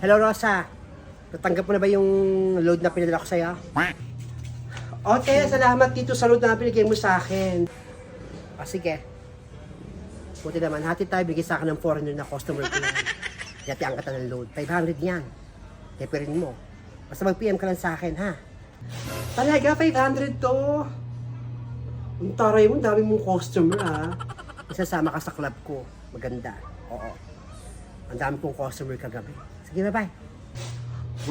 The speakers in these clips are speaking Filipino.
Hello, Rosa. Natanggap mo na ba yung load na pinadala ko sa'yo? Okay, salamat dito sa load na pinigay mo sa akin. O, sige. Buti naman, hati tayo, bigay sa akin ng foreigner na customer ko yan. Yatian ka ng load. 500 yan. Teperin mo. Basta mag-PM ka lang sa akin, ha? Talaga, 500 to. Ang taray mo, dami mong customer, ha? Isasama ka sa club ko. Maganda. Oo. Ang dami kong customer kagabi. Sige, bye-bye.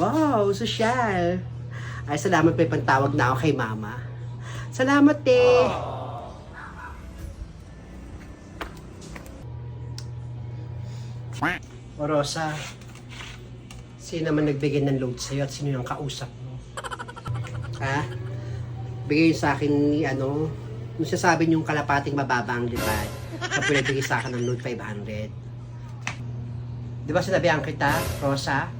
Wow, social. Ay, salamat may pantawag na ako kay mama. Salamat, eh. O Rosa, sino naman nagbigay ng load sa'yo at sino yung kausap mo? Ha? Bigay sa akin ni ano, yung sasabi niyong kalapating mababa ang lipad. Kapag nagbigay sa akin ng load 500. Di ba sinabihan kita, Rosa?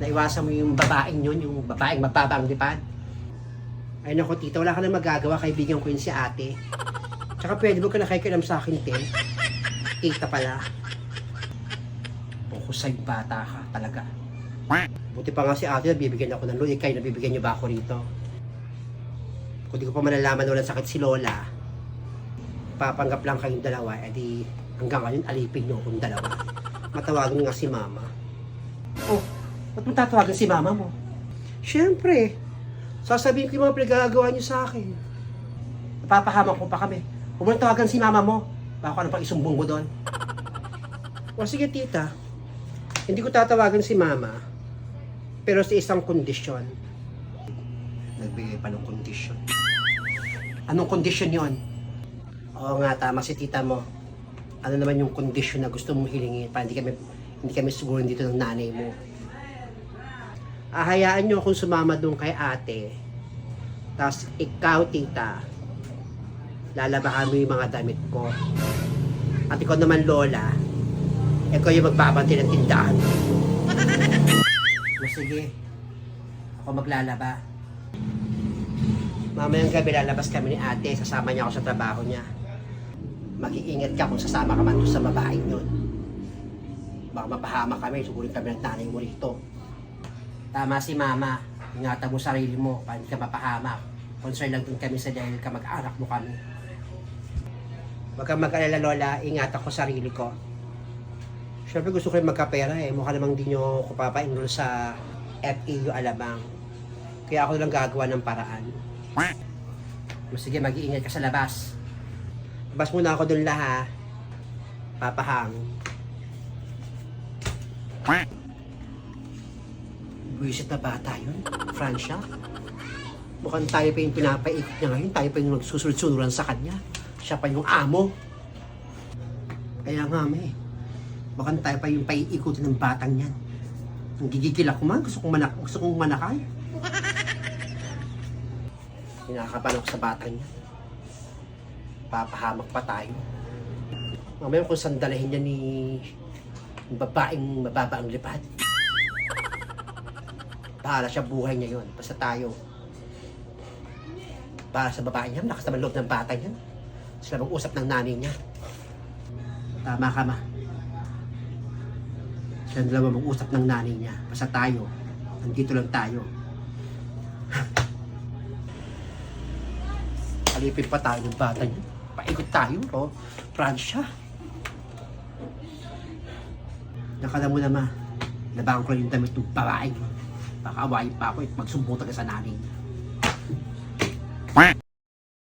Naiwasan mo yung babaeng yun, yung babaeng mababa ang lipad. Ay nako tita, wala ka na magagawa, kaibigan ko yun si ate. Tsaka pwede mo ka nakikilam sa akin, te. Tita pala. Sa bata ka talaga. Buti pa nga si ate, bibigyan ako ng. Eh, kayo nabibigyan niyo ba ako rito? Kung di ko pa malalaman na walang sakit si Lola, papanggap lang kayong dalawa, edi hanggang ngayon alipin niyo akong dalawa. Matawagin nga si Mama. Oh, ba't mo tatawagan si Mama mo? Siyempre, sasabihin ko yung mga pinagagawa niyo sa akin. Napapahamak ko pa kami. Huwag mo tawagan si Mama mo. Baka ano pa isumbong mo doon. O sige tita, hindi ko tatawagan si Mama, pero sa isang kondisyon. Nagbigay pa ng kondisyon. Anong kondisyon yon? Oo nga, tama si tita mo. Ano naman yung kondisyon na gusto mong hilingin para hindi kami, hindi kami siguro dito ng nanay mo. Ahayaan nyo akong sumama doon kay ate. Tapos ikaw, tita, lalabahan mo yung mga damit ko. At ikaw naman, lola, ikaw yung magbabanti ng tindahan. O sige, ako maglalaba. Mamayang gabi lalabas kami ni ate, sasama niya ako sa trabaho niya. Mag-iingat ka kung sasama ka man doon sa babaeng yun. Baka mapahama kami, sugurin kami ng tanay mo rito. Tama si mama, ingatan mo sarili mo para hindi ka mapahamak. Concern lang din kami sa dahil ka mag-anak mo kami. Huwag kang mag-alala lola, ingatan ko sarili ko. Siyempre gusto ko rin magkapera eh. Mukha namang di nyo ko papa-enroll sa FEU Alabang. Kaya ako lang gagawa ng paraan. Sige, mag-iingat ka sa labas. Labas muna ako dun laha. Papahang. Buisit na bata yun. Francia. Mukhang tayo pa yung pinapaikot niya ngayon. Tayo pa yung nagsusunod-sunuran sa kanya. Siya pa yung amo. Kaya nga, may. Baka tayo pa yung paiikutin ng batang yan. Ang gigigil ako man. Gusto kong, manak gusto kong manakay. Kinakapan ako sa batang yan. Papahamak pa tayo. Mamaya kung sandalahin niya ni babaeng mababa ang lipad. Bahala siya buhay niya yon. Basta tayo. Para sa babae niya, lakas naman loob ng bata niya. Sila mag-usap ng nanay niya. Tama ka, ma. Sila dalawa mag-usap ng nanay niya. Basta tayo. Nandito lang tayo. Alipin pa tayo ng bata niya. Paikot tayo, oh. Pransya. Nakala mo na, ma. Labangan ko lang yung damit ng babae. Baka awayin pa ako at magsumputan ka sa nanay.